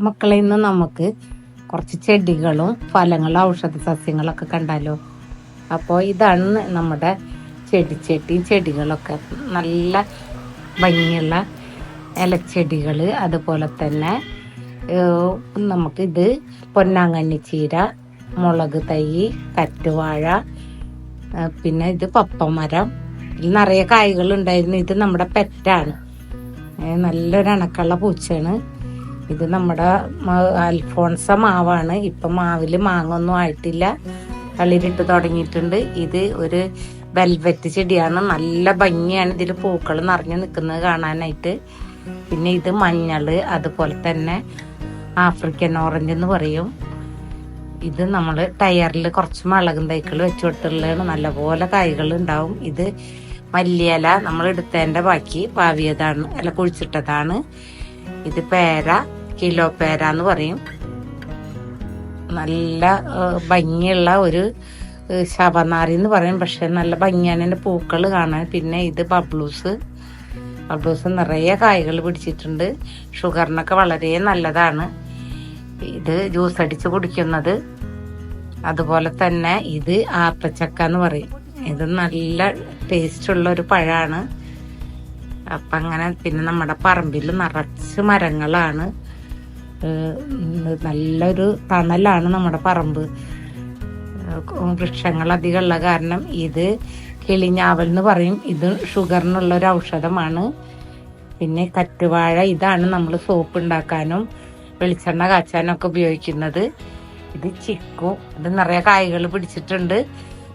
മക്കളെ ഇന്ന് നമുക്ക് കുറച്ച് ചെടികളും ഫലങ്ങളും ഔഷധ സസ്യങ്ങളൊക്കെ കണ്ടാലോ? അപ്പോൾ ഇതാണ് നമ്മുടെ ചെടിച്ചട്ടിയും ചെടികളൊക്കെ നല്ല ഭംഗിയുള്ള ഇലച്ചെടികൾ അതുപോലെ തന്നെ നമുക്കിത് പൊന്നാങ്കണ്ണി ചീര മുളക് തൈ കറ്റുവാഴ പിന്നെ ഇത് പപ്പമരം. ഇതിൽ നിറയെ കായ്കൾ ഉണ്ടായിരുന്നു ഇത് നമ്മുടെ പെറ്റാണ്. നല്ലൊരു അണക്കുള്ള പൂച്ചയാണ്. ഇത് നമ്മുടെ അൽഫോൺസ മാവാണ്. ഇപ്പൊ മാവിൽ മാങ്ങൊന്നും ആയിട്ടില്ല. തളിരിട്ട് തുടങ്ങിയിട്ടുണ്ട്. ഇത് ഒരു വെൽവെറ്റ് ചെടിയാണ്. നല്ല ഭംഗിയാണ് ഇതിൽ പൂക്കൾ നിറഞ്ഞു നിൽക്കുന്നത് കാണാനായിട്ട്. പിന്നെ ഇത് മഞ്ഞൾ അതുപോലെ തന്നെ ആഫ്രിക്കൻ ഓറഞ്ച് എന്ന് പറയും. ഇത് നമ്മൾ ടയറിൽ കുറച്ച് മുളകും തൈക്കൾ വെച്ച് കൊടുത്തുള്ളതാണ് നല്ലപോലെ കായ്കൾ ഉണ്ടാവും. ഇത് മല്ലിയില നമ്മൾ എടുത്തതിന്റെ ബാക്കി പാവിയതാണ് അല്ല കുഴിച്ചിട്ടതാണ്. ഇത് പേര കിലോ പേര എന്ന് പറയും. നല്ല ഭംഗിയുള്ള ഒരു ശബനാരി എന്ന് പറയും. പക്ഷെ നല്ല ഭംഗിയാണ് എന്റെ പൂക്കൾ കാണാൻ. പിന്നെ ഇത് ബബ്ലൂസ്. ബബ്ലൂസ് നിറയെ കായ്കൾ പിടിച്ചിട്ടുണ്ട്. ഷുഗറിനൊക്കെ വളരെ നല്ലതാണ്. ഇത് ജ്യൂസ് അടിച്ച് കുടിക്കുന്നത്. അതുപോലെ തന്നെ ഇത് ആത്തച്ചക്ക എന്ന് പറയും. ഇത് നല്ല ടേസ്റ്റ് ഉള്ള ഒരു പഴമാണ്. അപ്പം അങ്ങനെ പിന്നെ നമ്മുടെ പറമ്പിൽ നിറച്ച് മരങ്ങളാണ്. നല്ലൊരു തണലാണ് നമ്മുടെ പറമ്പ്. വൃക്ഷങ്ങൾ അധികമുള്ള കാരണം ഇത് കിളിഞ്ഞാവൽ എന്ന് പറയും. ഇത് ഷുഗറിനുള്ള ഒരു ഔഷധമാണ്. പിന്നെ കറ്റുവാഴ ഇതാണ് നമ്മൾ സോപ്പ് ഉണ്ടാക്കാനും വെളിച്ചെണ്ണ കാച്ചാനും ഒക്കെ ഉപയോഗിക്കുന്നത്. ഇത് ചിക്കു ഇത് നിറയെ കായകൾ പിടിച്ചിട്ടുണ്ട്.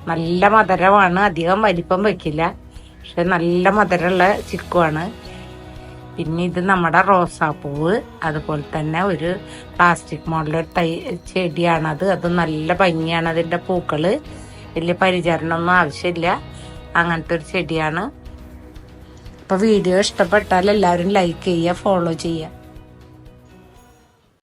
നല്ല മധുരമാണ്. അധികം വലിപ്പം വെക്കില്ല. പക്ഷെ നല്ല മധുരമുള്ള ചിക്കുവാണ്. പിന്നെ ഇത് നമ്മുടെ റോസാപ്പൂവ് അതുപോലെ തന്നെ ഒരു പ്ലാസ്റ്റിക് മോഡൽ തൈ ചെടിയാണത്. അത് നല്ല ഭംഗിയാണ് അതിന്റെ പൂക്കൾ വലിയ പരിചരണമൊന്നും ആവശ്യമില്ല. അങ്ങനത്തെ ഒരു ചെടിയാണ്. അപ്പോൾ വീഡിയോ ഇഷ്ടപ്പെട്ടാൽ എല്ലാവരും ലൈക്ക് ചെയ്യുക ഫോളോ ചെയ്യുക.